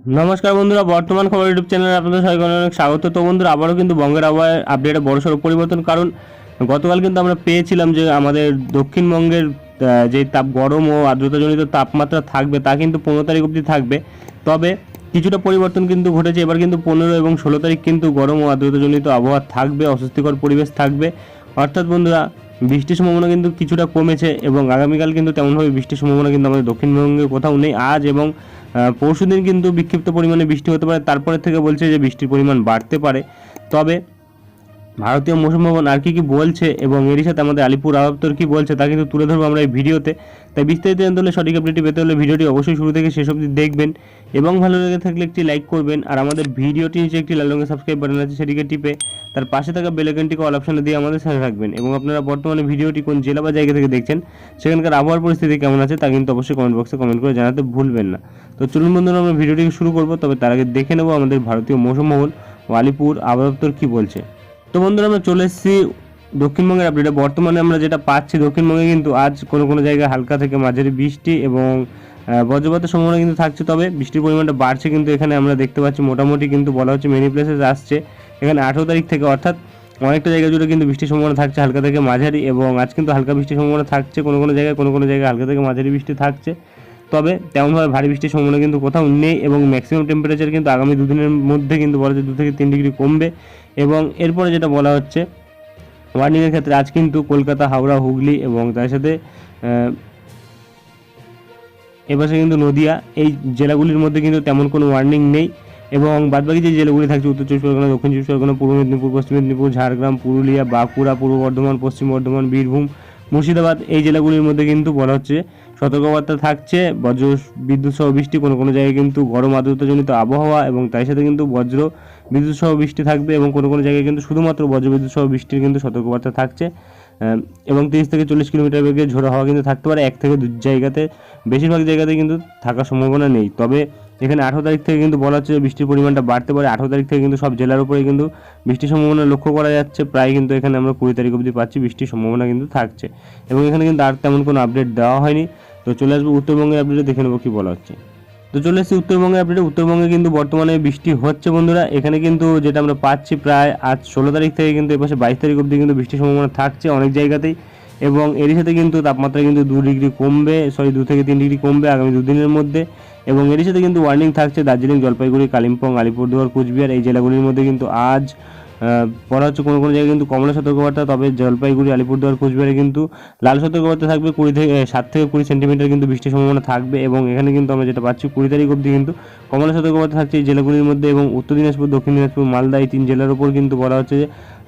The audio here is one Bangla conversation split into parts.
নমস্কার বন্ধুরা, বর্তমান খবর ইউটিউব চ্যানেলে আপনাদের সবাইকে অনেক স্বাগত। তো বন্ধুরা, আবারও কিন্তু বঙ্গের আবহাওয়ার আপডেটে বড়সড় পরিবর্তন কারণ গতকাল কিন্তু আমরা পেয়েছিলাম যে আমাদের দক্ষিণবঙ্গের যে তাপ গরম ও আর্দ্রতাজনিত তাপমাত্রা থাকবে তা কিন্তু পনেরো তারিখ অবধি থাকবে। তবে কিছুটা পরিবর্তন কিন্তু ঘটেছে, এবার কিন্তু পনেরো এবং ষোলো তারিখ কিন্তু গরম ও আর্দ্রতাজনিত আবহাওয়া থাকবে, অস্বস্তিকর পরিবেশ থাকবে। অর্থাৎ বন্ধুরা, বৃষ্টির সম্ভাবনা কিন্তু কিছুটা কমেছে এবং আগামীকাল কিন্তু তেমনভাবে বৃষ্টির সম্ভাবনা কিন্তু আমাদের দক্ষিণবঙ্গে কোথাও নেই। আজ এবং পরশু দিন কিন্তু বিক্ষিপ্ত পরিমাণে বৃষ্টি হতে পারে। তারপরে থেকে বলছে যে বৃষ্টির পরিমাণ বাড়তে পারে। তবে ভারতীয় মৌসুম ভবন আর কি কি বলছে এবং এরই সাথে আমাদের আলিপুর আবহাওয়া কি বলছে তা কিন্তু তুলে ধরবো আমরা এই ভিডিওতে। তাই বিস্তারিত জানতে সঠিক আপডেটটি পেতে হলে ভিডিওটি অবশ্যই শুরু থেকে শেষ অবধি দেখবেন এবং ভালো লেগে থাকলে একটি লাইক করবেন। আর আমাদের ভিডিওটি নিচে একটি লাল রঙের সাবস্ক্রাইব বাটন আছে, সেটিকে টিপে তার পাশে থাকা বেলাইকনটিকে অল অপশনে দিয়ে আমাদের সাথে থাকবেন। এবং আপনারা বর্তমানে ভিডিওটি কোন জেলা বা জায়গা থেকে দেখছেন, সেখানকার আবহাওয়ার পরিস্থিতি কেমন আছে তা কিন্তু অবশ্যই কমেন্ট বক্সে কমেন্ট করে জানাতে ভুলবেন না। তো চলুন বন্ধুরা, আমরা ভিডিওটিকে শুরু করব। তবে তার আগে দেখে নেব আমাদের ভারতীয় মৌসুম ও আলিপুর আবহাওয়া কী বলছে। তো বন্ধুরা, আমরা চলে এসেছি দক্ষিণবঙ্গের আপডেটে বর্তমানে আমরা যেটা পাচ্ছি দক্ষিণবঙ্গে কিন্তু আজ কোনো কোনো জায়গায় হালকা থেকে মাঝারি বৃষ্টি এবং বজ্রপাতের সম্ভাবনা কিন্তু থাকছে। তবে বৃষ্টির পরিমাণটা বাড়ছে কিন্তু এখানে আমরা দেখতে পাচ্ছি। মোটামুটি কিন্তু বলা হচ্ছে মেনি প্লেসেস আসছে। এখানে আঠেরো তারিখ থেকে অর্থাৎ অনেকটা জায়গা জুড়ে কিন্তু বৃষ্টির সম্ভাবনা থাকছে, হালকা থেকে মাঝারি এবং আজ কিন্তু হালকা বৃষ্টির সম্ভাবনা থাকছে। কোনো কোনো জায়গায় কোনো কোনো জায়গায় হালকা থেকে মাঝারি বৃষ্টি থাকছে। তবে তেমনভাবে ভারী বৃষ্টির সম্ভাবনা কিন্তু কোথাও নেই এবং ম্যাক্সিমাম টেম্পারেচার কিন্তু আগামী দুদিনের মধ্যে কিন্তু বলা হচ্ছে দু থেকে তিন ডিগ্রি কমবে এবং এরপরে যেটা বলা হচ্ছে ওয়ার্নিংয়ের ক্ষেত্রে আজ কিন্তু কলকাতা, হাওড়া, হুগলি এবং তার সাথে এপাশে কিন্তু নদিয়া, এই জেলাগুলির মধ্যে কিন্তু তেমন কোনো ওয়ার্নিং নেই এবং বাদবাকি যে জেলাগুলি থাকছে উত্তর চব্বিশ পরগনা, দক্ষিণ চব্বিশ পরগনা, পূর্ব মেদিনীপুর, পশ্চিম মেদিনীপুর, ঝাড়গ্রাম, পুরুলিয়া, বাঁকুড়া, পূর্ব বর্ধমান, পশ্চিম বর্ধমান, বীরভূম মুর্শিদাবাদ এই জেলাগুলির মধ্যে কিন্তু বলা হচ্ছে সতর্কবার্তা থাকছে, বজ্র বিদ্যুৎ সহ বৃষ্টি কোনো কোনো জায়গায় কিন্তু গরম আর্দ্রতাজনিত আবহাওয়া এবং তার সাথে কিন্তু বজ্র বিদ্যুৎ সহ বৃষ্টি থাকবে এবং কোনো কোনো জায়গায় কিন্তু শুধুমাত্র বজ্র বিদ্যুৎ সহ বৃষ্টির কিন্তু সতর্কবার্তা থাকছে। এবং তিরিশ থেকে চল্লিশ কিলোমিটার বেগে ঝোড়ো হাওয়া কিন্তু থাকতে পারে, এক থেকে দু জায়গাতে। বেশিরভাগ জায়গাতে কিন্তু থাকার সম্ভাবনা নেই। তবে এখানে আঠারো তারিখ থেকে কিন্তু বলা হচ্ছে বৃষ্টির পরিমাণটা বাড়তে পারে। আঠারো তারিখ থেকে কিন্তু সব জেলার উপরে কিন্তু বৃষ্টির সম্ভাবনা লক্ষ্য করা যাচ্ছে। প্রায় কিন্তু এখানে আমরা কুড়ি তারিখ অবধি পাচ্ছি, বৃষ্টির সম্ভাবনা কিন্তু থাকছে। এবং এখানে কিন্তু আর তেমন কোনো আপডেট দেওয়া হয়নি। তো চলে আসব উত্তরবঙ্গের আপডেটে দেখে নেব কী বলা হচ্ছে। তো চলে এসেছি উত্তরবঙ্গের আপডেটে উত্তরবঙ্গে কিন্তু বর্তমানে বৃষ্টি হচ্ছে বন্ধুরা। এখানে কিন্তু যেটা আমরা পাচ্ছি প্রায় আজ ষোলো তারিখ থেকে কিন্তু এপাশে বাইশ তারিখ অবধি কিন্তু বৃষ্টির সম্ভাবনা থাকছে অনেক জায়গাতেই। এবং এর সাথে কিন্তু তাপমাত্রা কিন্তু দু ডিগ্রি কমবে সরি দু থেকে তিন ডিগ্রি কমবে আগামী দুদিনের মধ্যে। এবং এর সাথে কিন্তু ওয়ার্নিং থাকছে দার্জিলিং, জলপাইগুড়ি, কালিম্পং, আলিপুরদুয়ার, কুচবিহার এই জেলাগুলির মধ্যে কিন্তু আজ বলা হচ্ছে কোনো কোনো জায়গায় কিন্তু কমলা সতর্কবার্তা, তবে জলপাইগুড়ি, আলিপুরদুয়ার, কুচবিহারে কিন্তু লাল সতর্কবার্তা থাকবে, কুড়ি থেকে সাত থেকে কুড়ি সেন্টিমিটার কিন্তু বৃষ্টির সম্ভাবনা থাকবে এবং এখানে কিন্তু আমরা যেটা পাচ্ছি কুড়ি তারিখ অবধি কিন্তু কমলা সতর্কবার্তা থাকছে এই জেলাগুলির মধ্যে এবং উত্তর দিনাজপুর, দক্ষিণ দিনাজপুর, মালদা এই তিন জেলার উপর কিন্তু বলা হচ্ছে যে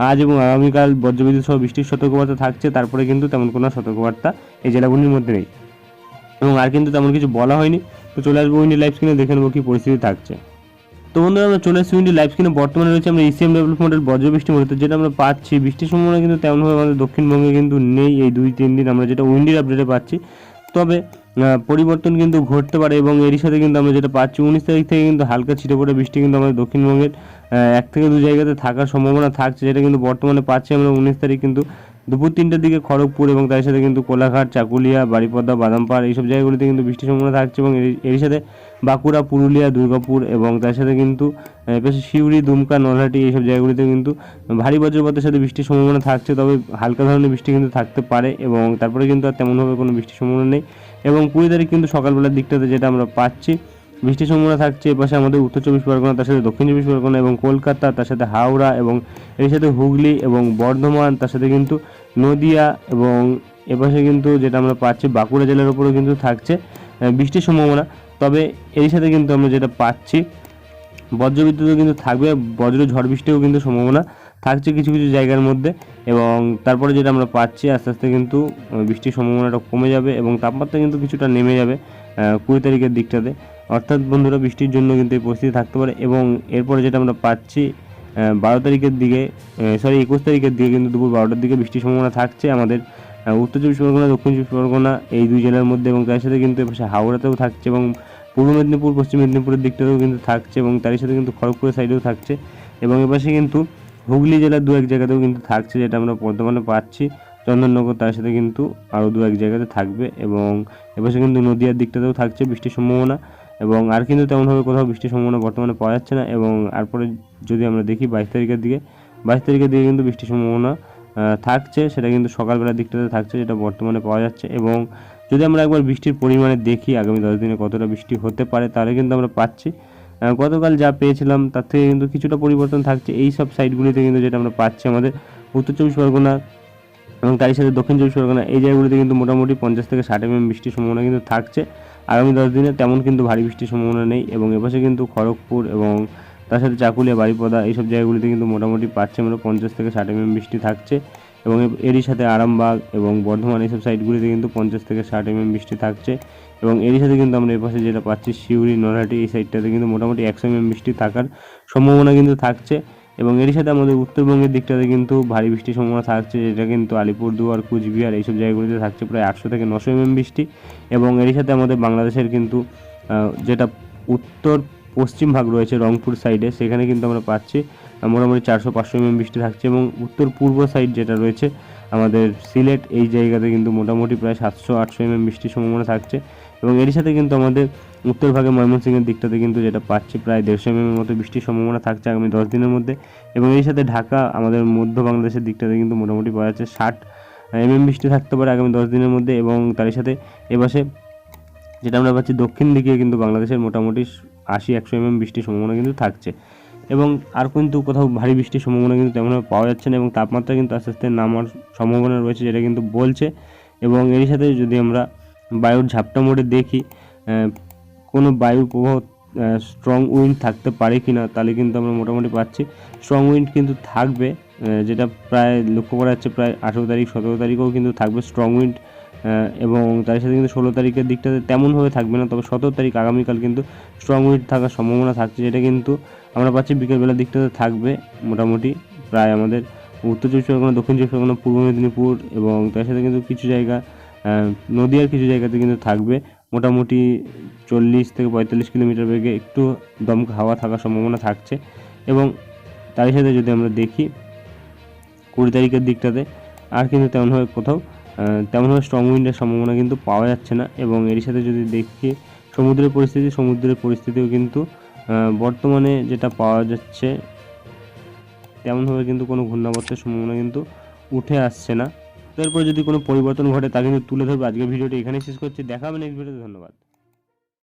আজ এবং আগামীকাল বজ্রবিদ্যুৎ সহ বৃষ্টির সতর্কবার্তা থাকছে, তারপরে কিন্তু তেমন কোনো সতর্কবার্তা এই জেলাগুলির মধ্যে নেই এবং আর কিন্তু তেমন কিছু বলা হয়নি। তো চলে আসব উইন্ডি লাইভ স্ক্রিনে দেখে নেব কী পরিস্থিতি থাকছে। তো বন্ধুরা, আমরা চলে আসছি উইন্ডি লাইভ স্ক্রিনে বর্তমানে রয়েছে আমরা ইসিএম ডেভেলপমেন্টের বজ্র বৃষ্টি মূলত যেটা আমরা পাচ্ছি। বৃষ্টির সম্ভাবনা কিন্তু তেমনভাবে আমাদের দক্ষিণবঙ্গে কিন্তু নেই এই দুই তিন দিন। আমরা যেটা উইন্ডির আপডেটে পাচ্ছি, তবে পরিবর্তন কিন্তু ঘটতে পারে এবং এরই সাথে কিন্তু আমরা যেটা পাচ্ছি, উনিশ তারিখ থেকে কিন্তু হালকা ছিটে পড়ে বৃষ্টি কিন্তু আমাদের দক্ষিণবঙ্গের এক থেকে দু জায়গাতে থাকার সম্ভাবনা থাকছে, যেটা কিন্তু বর্তমানে পাচ্ছি আমরা উনিশ তারিখ কিন্তু দুপুর তিনটার দিকে খড়গপুর এবং তার সাথে কিন্তু কোলাঘাট, চাকুলিয়া বাড়িপদ্মা বাদামপাড়, এইসব জায়গাগুলিতে কিন্তু বৃষ্টির সম্ভাবনা থাকছে এবং এর সাথে বাঁকুড়া, পুরুলিয়া, দুর্গাপুর এবং তার সাথে কিন্তু সিউড়ি, দুমকা, নলহাটি এইসব জায়গাগুলিতে কিন্তু ভারী বজ্রপাতের সাথে বৃষ্টির সম্ভাবনা থাকছে, তবে হালকা ধরনের বৃষ্টি কিন্তু থাকতে পারে এবং তারপরে কিন্তু আর তেমনভাবে কোনো বৃষ্টির সম্ভাবনা নেই এবং কুড়ি তারিখ কিন্তু সকালবেলার দিকটাতে যেটা আমরা পাচ্ছি, বৃষ্টির সম্ভাবনা থাকছে এপাশে আমাদের উত্তর চব্বিশ পরগনা, তার সাথে দক্ষিণ চব্বিশ পরগনা এবং কলকাতা, তার সাথে হাওড়া এবং এর সাথে হুগলি এবং বর্ধমান, তার সাথে কিন্তু নদিয়া এবং এপাশে কিন্তু যেটা আমরা পাচ্ছি বাঁকুড়া জেলার উপরেও কিন্তু থাকছে বৃষ্টির সম্ভাবনা। তবে এর সাথে কিন্তু আমরা যেটা পাচ্ছি, বজ্রবিদ্যুৎও কিন্তু থাকবে, বজ্র ঝড় বৃষ্টিও কিন্তু সম্ভাবনা থাকছে কিছু কিছু জায়গার মধ্যে এবং তারপরে যেটা আমরা পাচ্ছি আস্তে আস্তে কিন্তু বৃষ্টির সম্ভাবনাটা কমে যাবে এবং তাপমাত্রা কিন্তু কিছুটা নেমে যাবে কুড়ি তারিখের দিকটাতে। অর্থাৎ বন্ধুরা, বৃষ্টির জন্য কিন্তু এই পরিস্থিতি থাকতে পারে এবং এরপরে যেটা আমরা পাচ্ছি বারো তারিখের দিকে সরি একুশ তারিখের দিকে কিন্তু দুপুর বারোটার দিকে বৃষ্টির সম্ভাবনা থাকছে আমাদের উত্তর চব্বিশ পরগনা, দক্ষিণ চব্বিশ পরগনা, এই দুই জেলার মধ্যে এবং তার সাথে কিন্তু হাওড়াতেও থাকছে এবং পূর্ব মেদিনীপুর, পশ্চিম মেদিনীপুরের দিকটাতেও কিন্তু থাকছে এবং তারই সাথে কিন্তু খড়গপুরের সাইডেও থাকছে এবং এপাশে কিন্তু হুগলি জেলার দু এক জায়গাতেও কিন্তু থাকছে যেটা আমরা বর্তমানে পাচ্ছি। চন্দননগর তার সাথে কিন্তু আরও দু এক জায়গাতে থাকবে এবং এপাশে কিন্তু নদীয়ার দিকটাতেও থাকছে বৃষ্টির সম্ভাবনা এবং আর কিন্তু তেমনভাবে কোথাও বৃষ্টির সম্ভাবনা বর্তমানে পাওয়া যাচ্ছে না এবং তারপরে যদি আমরা দেখি বাইশ তারিখের দিকে, বাইশ তারিখের দিকে কিন্তু বৃষ্টির সম্ভাবনা থাকছে। সেটা কিন্তু সকালবেলার দিকটাতে থাকছে যেটা বর্তমানে পাওয়া যাচ্ছে এবং যদি আমরা একবার বৃষ্টির পরিমাণে দেখি আগামী দশ দিনে কতটা বৃষ্টি হতে পারে, তাহলে কিন্তু আমরা পাচ্ছি। গতকাল যা পেয়েছিলাম, তার থেকে কিন্তু কিছুটা পরিবর্তন থাকছে। এই সব সাইডগুলিতে কিন্তু যেটা আমরা পাচ্ছি আমাদের উত্তর চব্বিশ পরগনা এবং তারই সাথে দক্ষিণ চব্বিশ পরগনা, এই জায়গাগুলিতে কিন্তু মোটামুটি পঞ্চাশ থেকে ষাট এমএম বৃষ্টির সম্ভাবনা কিন্তু থাকছে। আগামী দশ দিনে তেমন কিন্তু ভারী বৃষ্টির সম্ভাবনা নেই এবং এপাশে কিন্তু খড়গপুর এবং তার সাথে চাকুলিয়া বাড়িপদা এইসব জায়গাগুলিতে কিন্তু মোটামুটি পাচ্ছে আমরা পঞ্চাশ থেকে ষাট এমএম বৃষ্টি থাকছে। এবং এরই সাথে আরামবাগ এবং বর্ধমান এইসব সাইডগুলিতে কিন্তু পঞ্চাশ থেকে ষাট এমএম বৃষ্টি থাকছে। এবং এরই সাথে কিন্তু আমরা এপাশে যেটা পাচ্ছি শিউরি নরহাটি এই সাইডটাতে কিন্তু মোটামুটি একশো এমএম বৃষ্টি থাকার সম্ভাবনা কিন্তু থাকছে। এবং এরই সাথে আমাদের উত্তরবঙ্গের দিকটাতে কিন্তু ভারী বৃষ্টির সম্ভাবনা থাকছে, যেটা কিন্তু আলিপুরদুয়ার, কুচবিহার এইসব জায়গাগুলিতে থাকছে প্রায় আটশো থেকে নশো এমএম বৃষ্টি। এবং এরই সাথে আমাদের বাংলাদেশের কিন্তু যেটা উত্তর পশ্চিম ভাগ রয়েছে রংপুর সাইডে সেখানে কিন্তু আমরা পাচ্ছি মোটামুটি চারশো পাঁচশো এমএম বৃষ্টি থাকছে এবং উত্তর পূর্ব সাইড যেটা রয়েছে, আমাদের সিলেট, এই জায়গাতে কিন্তু মোটামুটি প্রায় সাতশো আটশো এমএম বৃষ্টির সম্ভাবনা থাকছে এবং এরই সাথে কিন্তু আমাদের উত্তর ভাগে ময়মনসিংহের দিকটাতে কিন্তু যেটা পাচ্ছি প্রায় দেড়শো এমএম এর মতো বৃষ্টির সম্ভাবনা থাকছে আগামী দশ দিনের মধ্যে এবং এর সাথে ঢাকা, আমাদের মধ্য বাংলাদেশের দিকটাতে কিন্তু মোটামুটি পাওয়া যাচ্ছে ষাট এমএম বৃষ্টি থাকতে পারে আগামী দশ দিনের মধ্যে এবং তারই সাথে এপাশে যেটা আমরা পাচ্ছি দক্ষিণ দিকে কিন্তু বাংলাদেশের মোটামুটি আশি একশো এমএম বৃষ্টির সম্ভাবনা কিন্তু থাকছে। এবং আর কিন্তু কোথাও ভারী বৃষ্টির সম্ভাবনা কিন্তু তেমনভাবে পাওয়া যাচ্ছে না এবং তাপমাত্রা কিন্তু আস্তে আস্তে নামার সম্ভাবনা রয়েছে যেটা কিন্তু বলছে। এবং এর সাথে যদি আমরা বায়ুর ঝাপটা মোড়ে দেখি কোনো বায়ুর প্রভাব স্ট্রং উইন্ড থাকতে পারে কি না তাহলে কিন্তু আমরা মোটামুটি পাচ্ছি। স্ট্রং উইন্ড কিন্তু থাকবে যেটা প্রায় লক্ষ্য করা যাচ্ছে প্রায় আঠেরো তারিখ, সতেরো তারিখেও কিন্তু থাকবে স্ট্রং উইন্ড এবং তার সাথে কিন্তু ষোলো তারিখের দিকটাতে তেমনভাবে থাকবে না, তবে সতেরো তারিখ আগামীকাল কিন্তু স্ট্রং উইন্ড থাকার সম্ভাবনা থাকছে, যেটা কিন্তু আমরা পাচ্ছি বিকেলবেলার দিকটাতে থাকবে মোটামুটি প্রায় আমাদের উত্তর চব্বিশ পরগনা, দক্ষিণ চব্বিশ পরগনা, পূর্ব মেদিনীপুর এবং তার সাথে কিন্তু কিছু জায়গা নদীয়ার কিছু জায়গাতে কিন্তু থাকবে। মোটামুটি চল্লিশ থেকে পঁয়তাল্লিশ কিলোমিটার বেগে একটু দমকা হাওয়া থাকার সম্ভাবনা থাকছে এবং তারই সাথে যদি আমরা দেখি কুড়ি তারিখের দিকটাতে, আর কিন্তু তেমনভাবে কোথাও তেমনভাবে স্ট্রং উইন্ডের সম্ভাবনা কিন্তু পাওয়া যাচ্ছে না এবং এর সাথে যদি দেখি সমুদ্রের পরিস্থিতি, সমুদ্রের পরিস্থিতিও কিন্তু বর্তমানে যেটা পাওয়া যাচ্ছে তেমনভাবে কিন্তু কোনো ঘূর্ণাবর্তের সম্ভাবনা কিন্তু উঠে আসছে না। তারপর যদি কোনো পরিবর্তন ঘটে তা কিন্তু তুলে ধরবে। আজকের ভিডিওটি এখানে শেষ করছি। দেখা হবে নেক্সট ভিডিওতে ধন্যবাদ।